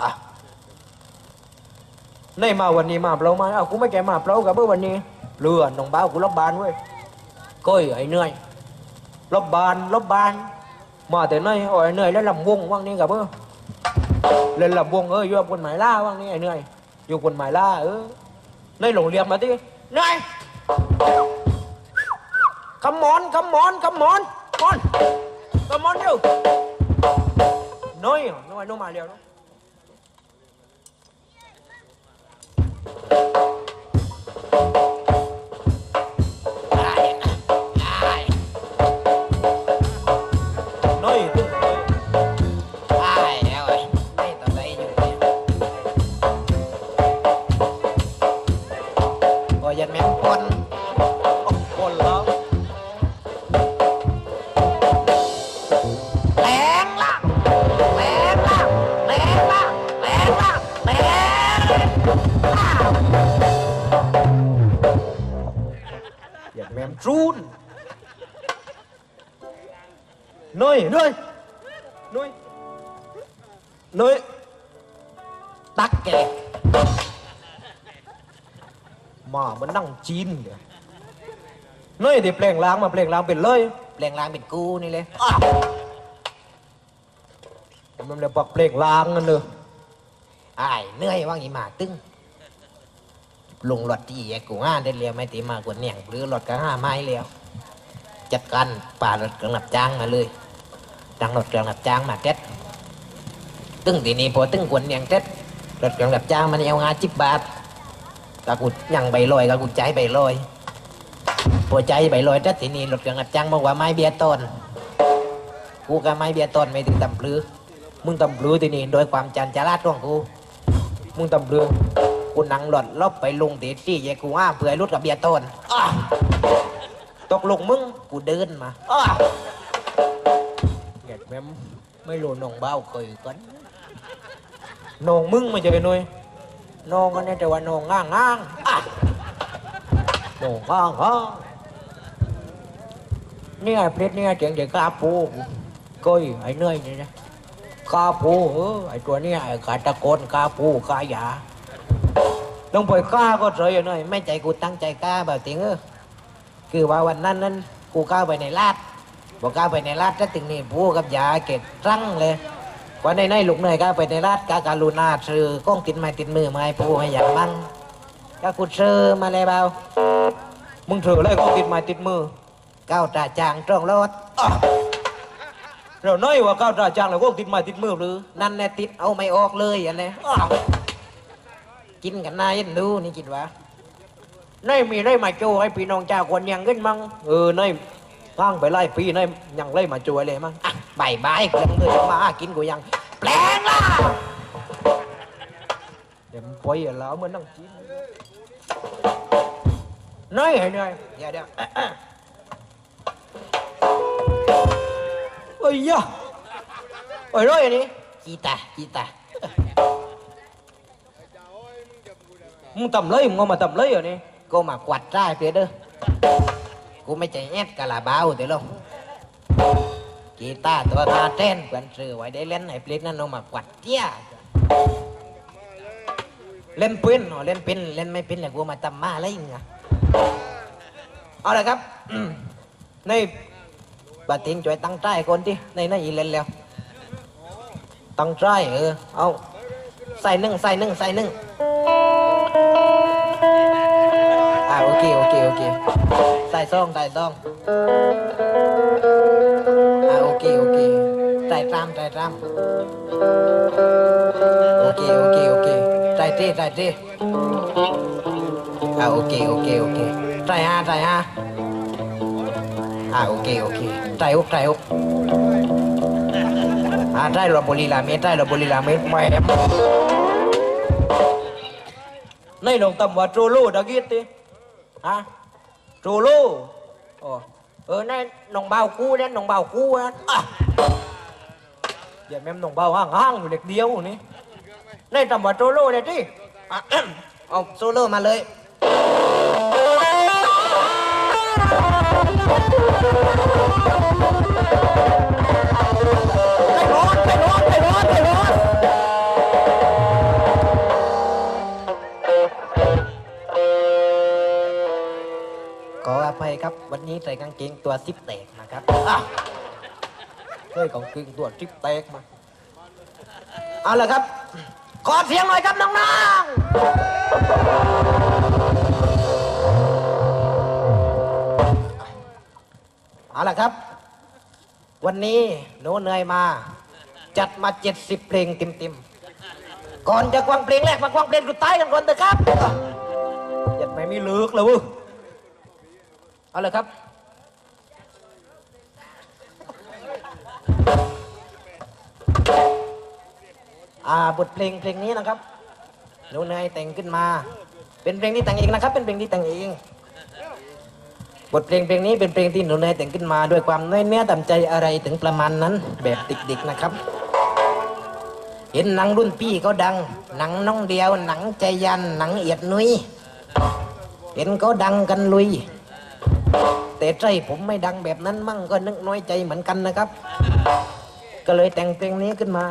อะในมาวันนี้มาเปล่ามาอ้ากูไม่แกมาเปล่ากับเมื่อวันนี้เรือน้องบ้าวกูรับบานเว้ยก้อยไอ้เหนื่อยรับบานรับบาน มาแต่ไหนโอ้ยเหนื่อยแล้วลำวงว่างนี้กับเมื่อเล่นลำวงเอออยู่กับคนหมายล่าว่างนี้ไอ้เหนื่อยอยู่คนหมายล่าเออในโรงเรียนมาที่เหนื่อย Come on, come on, come on, come on, come on you. Nói, nói nó mà liều đó. Bye. Trun. Nói, nói. Nói. Nói. ตักแก Mà vẫn đang chín kìa. Nói thì pleng láng mà pleng láng bên lơi. แรงลางเป็นกูนี่เลย Mình lại bạc pleng láng nữa. ไอ้ายเห นื่อยว่างหลงรถที่แยกกูห้าได้เรียวไม่ตีมากกว่าเนี่ยหรือรถก็ห้าไม้แล้ว จัดการป่ารถกระหนับจ้างมาเลยตั้งรถกระหนับจ้างมาเท็ดตึ้งทีนี้พอตึ้งกวนเนี่ยงเท็ดรถกระหนับจ้างมันเอางาจิบบาทกากูยังใบลอยกากูใจใบลอยพอใจใบลอยเท็ดทีนี้รถกระหนับจ้างบอกว่าไม้เบียร์ต้นกูกับไม้เบียร์ต้นไม่ถึงตำปลือมึงตำเรือทีนี่โดยความจันจาราดของกูมึงตำเรือ กูนั่งหลอดลบไปลงตีที่แยกูว่าเผื่อให้รุดกับเบียร์ต้นอ้าตกลงมึงกูเดินมาอ้าเงียดแม่มไม่รู้น้องเบ้าเคยกันน้องมึงไม่ใช่หน่อยน้องกันเนี่ยแต่ว่าน้องง่างง่างอ้าน้องง่างง่างเนี่ยเพชรเนี่ยเจ๋งเจ๋งกาปูก้อยไอ้เนยนี่นะกาปูเออไอ้ตัวเนี้ไอ้กาตะโกนกาปูกาหยา ต้องไปกาก็เฉยหน่อย ไม่ใจกูตั้งใจกล้าแบบติงเออคือว่าวันนั้นนั้นกูก้าวไปในลาดบอกก้าวไปในลาดถ้าถึงนี่พูกับยาเก็บรั้งเลยกว่าในในลูกเนยก้าวไปในลาดกาการุณาซื้อกล้องติดไม้ติดมือไม้ปูให้อย่างมั่งก็กูซื้อมาเลยเบามึงถืออะไรก็ติดไม้ติดมือก้าวตาจางตรงรถเราน้อยว่าก้าวตาจางแล้วก็ติดไม้ติดมือหรือนั่นแหละติดเอาไม่ออกเลยอันนี้ กินกันนายยันดูนี่กินวะนายมีได้มาโจให้พี่น้องเจ้าคนยังขึ้นมั้งเออนายข้งไปไล่ปีนายยังไล่มาโจยเลยมั้งอะบายบายเครื่องมือมากินกูยัง แปลงล่ะเดี๋ยวปล่อยแล้วมันนั่งกินนายไอ้นายเดี๋ยวเดี๋ยวเอ้ยยะเอ้ยร้อยอันนี้กีตากีตา มึงทำเลยมึงเอามาทำเลยอันนี้กูมากวัดได้เพื่อเด้อกูไม่ใจแอดกะลาบ้าวเดี๋ยวลงกีตาร์ตัวตาเต้นกวนซื้อไว้ได้เล่นไอ้เพลงนั้นเอามากวัดเตี้ยเล่นป็นเหรอเล่นเป็นเล่นไม่เป็นเลยกูมาตำมาอะไรอย่างเงี้ยเอาละครับในบาติงช่วยตั้งใจคนที่ในนั่นอีเล่นแล้วตั้งใจเออเอาใส่หนึ่งใส่หนึ่งใส่หนึ่ง อ่าโอเคโอเคโอเคใส่ซองใส่ซองอ่าโอเคโอเคใส่ตามใส่ตามโอเคโอเคโอเคใส่ที่ใส่ ฮะโจโล่อ๋อเออนายน้องเบากูเนี่ยน้องเบากูนะอะอย่าแม่มน้องเบาห่างๆอยู่เด็กเดียวนี่นายทำว่าโจโล่เนี่ยดิอะเอาโซโล่มาเลยไป ขออภัยครับ วันนี้ใส่กางเกงตัวซิปแตกนะครับอะเฮ้ยของกึ่งตัวทิปแตกมา เอาละครับ ขอเสียงหน่อยครับน้องๆ เอาละครับ วันนี้หนูเหนื่อยมา จัดมา70เพลงเต็มๆก่อนจะกวางเพลงแรกมากวางเพลงสุดท้ายกันก่อนเถอะครับยัดไม่มีเลือกเลยเว้ย เอาเละครับอ่าบทเพลงเพลงนี้นะครับหนูเนยแต่งขึ้นมา เป็นเพลงที่แต่งเองนะครับ เป็นเพลงที่แต่งเอง บทเพลงเพลงนี้เป็นเพลงที่หนูเนยแต่งขึ้นมา ด้วยความน้อยเนื้อต่ำใจอะไรถึงประมาณนั้น แบบติกๆนะครับ เห็นหนังรุ่นพี่เขาดัง หนังน้องเดียว หนังใจยัน หนังเอียดนุ้ย เห็นเขาดังกันลุย แต่ใจผมไม่ดังแบบนั้นมั่งก็นึกน้อยใจเหมือนกันนะครับ ก็เลยแต่งเพลงนี้ขึ้นมา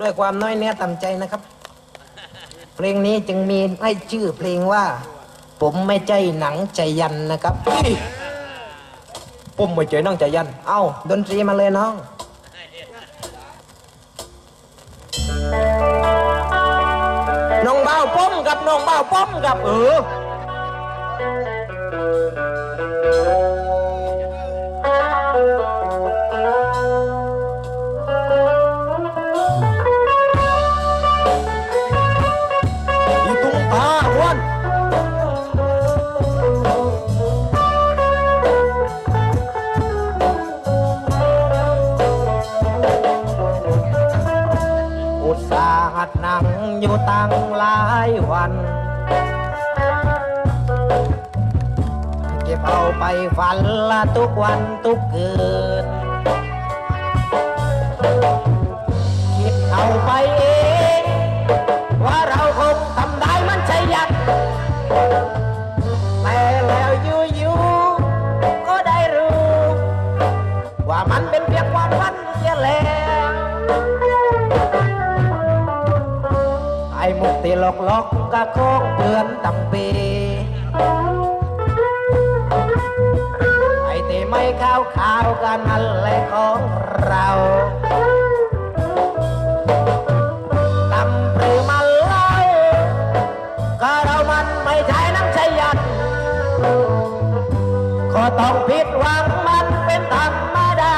ด้วยความน้อยเนื้อต่ำใจนะครับ เพลงนี้จึงมีให้ชื่อเพลงว่า ผมไม่ใจหนังใจยันนะครับผมไม่ใจหนังใจยัน เอ้าดนตรีมาเลยน้องน้องเบาป้อมกับน้องเบาป้อมกับเออ อีตุ้งตาอ้วนอุตสาหัดนั่งอยู่ตั้งหลายวัน เก็บเอาไปฝันละทุกวันทุกคืน คิดเอาไปเอง ว่าเราคงทำได้มันใช่ยันแต่แล้วอยู่ๆก็ได้รู้ ว่ามันเป็นเพียงความฝันเสียแล้วไอ้มุกที่หลอกลอกๆก็คงเปือนตำปี ข้าวขาวกันนั่นแหละของเราตำปรือมาเล่าก็เรามันไม่ใช่น้ำใจยันก็ต้องผิดหวังมันเป็นธรรมดา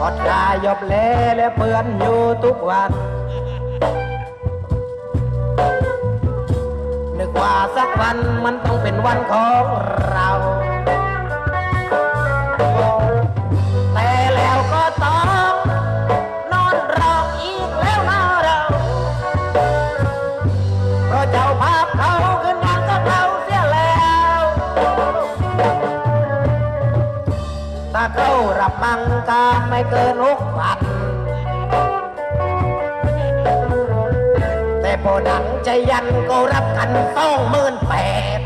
อดกายบเละและเปือนอยู่ทุกวัน ว่าสักวันมันต้องเป็นวันของเรา แต่แล้วก็ต้องนอนร้องอีกแล้วนะเราเพราะเจ้าภาพเขาขึ้นงานกับเราเสียแล้วถ้าเขารับมังการไม่เกินหกพัน พอดังใจยันก็รับกันต้องหมื่นแปด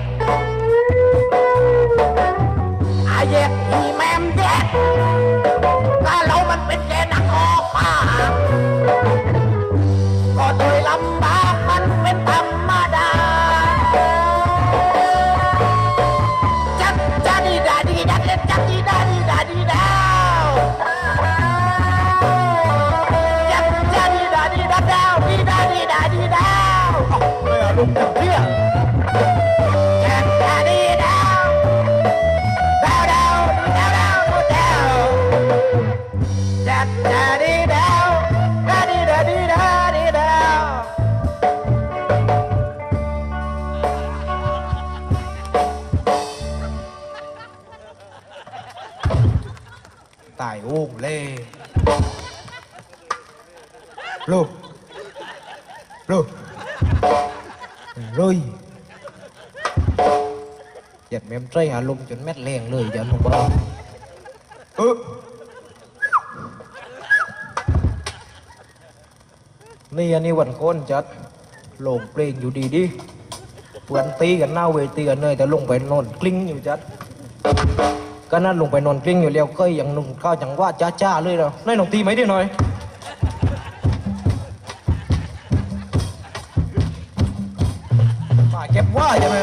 อาเย็ดอีแมมเด็ด จัดดาดีดาวดาดีดาดีดาดีดาวตายโอ้งเล่ลูกลูกเลยหยัดแม่มใจหาลมจ นแม็ดแรงเลยอย่าลงบ่เออนี่อันนี้วันโคนจัดลงเปลงอยู่ดีดิเปือนตีกันหน้าเวทีกันเลยแต่ลงไปนอนกลิ้งอยู่จัดก็นั่นลงไปนอนกลิ้งอยู่แล้วก็ยังนุ่งข้าวจังว่าจ้าจ้าเลยเรานายลองตีไหมดิหน่อยมาเก็บว่าใช่ไหม